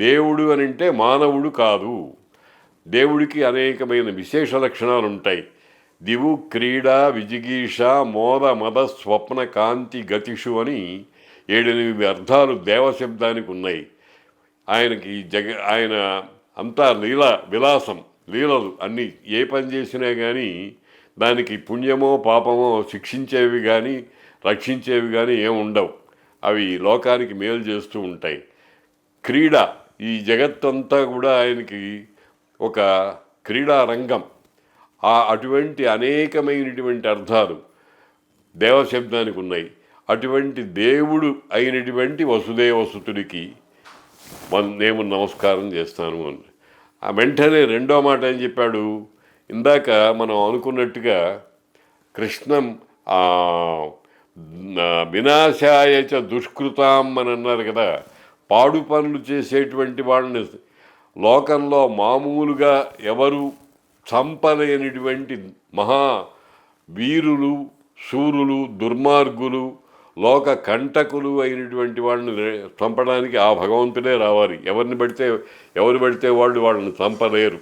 దేవుడు అని అంటే మానవుడు కాదు. దేవుడికి అనేకమైన విశేష లక్షణాలు ఉంటాయి. దివు క్రీడ విజిగీష మోద మద స్వప్న కాంతి గతిషు అని ఏడెనిమిది అర్థాలు దేవశబ్దానికి ఉన్నాయి. ఆయనకి జగ ఆయన అంతా లీల విలాసం లీలలు అన్నీ ఏ పని చేసినా కానీ దానికి పుణ్యమో పాపమో శిక్షించేవి కానీ రక్షించేవి కానీ ఏముండవు అవి లోకానికి మేలు చేస్తూ ఉంటాయి. క్రీడ ఈ జగత్తంతా కూడా ఆయనకి ఒక క్రీడా రంగం. ఆ అటువంటి అనేకమైనటువంటి అర్థాలు దేవశబ్దానికి ఉన్నాయి. అటువంటి దేవుడు అయినటువంటి వసుదేవసుతుడికి మన- నేను నమస్కారం చేస్తాను అని. ఆ వెంటనే రెండో మాట ఏం చెప్పాడు? ఇందాక మనం అనుకున్నట్టుగా కృష్ణం వినాశాయచ వినాశాయ దుష్కృతాం అని అన్నారు కదా. పాడు పనులు చేసేటువంటి వాళ్ళని లోకంలో మామూలుగా ఎవరు చంపలేనిటువంటి మహా వీరులు శూరులు దుర్మార్గులు లోక కంటకులు అయినటువంటి వాళ్ళని చంపడానికి ఆ భగవంతుడే రావాలి. ఎవరిని పడితే ఎవరు పడితే వాళ్ళు వాళ్ళని చంపలేరు.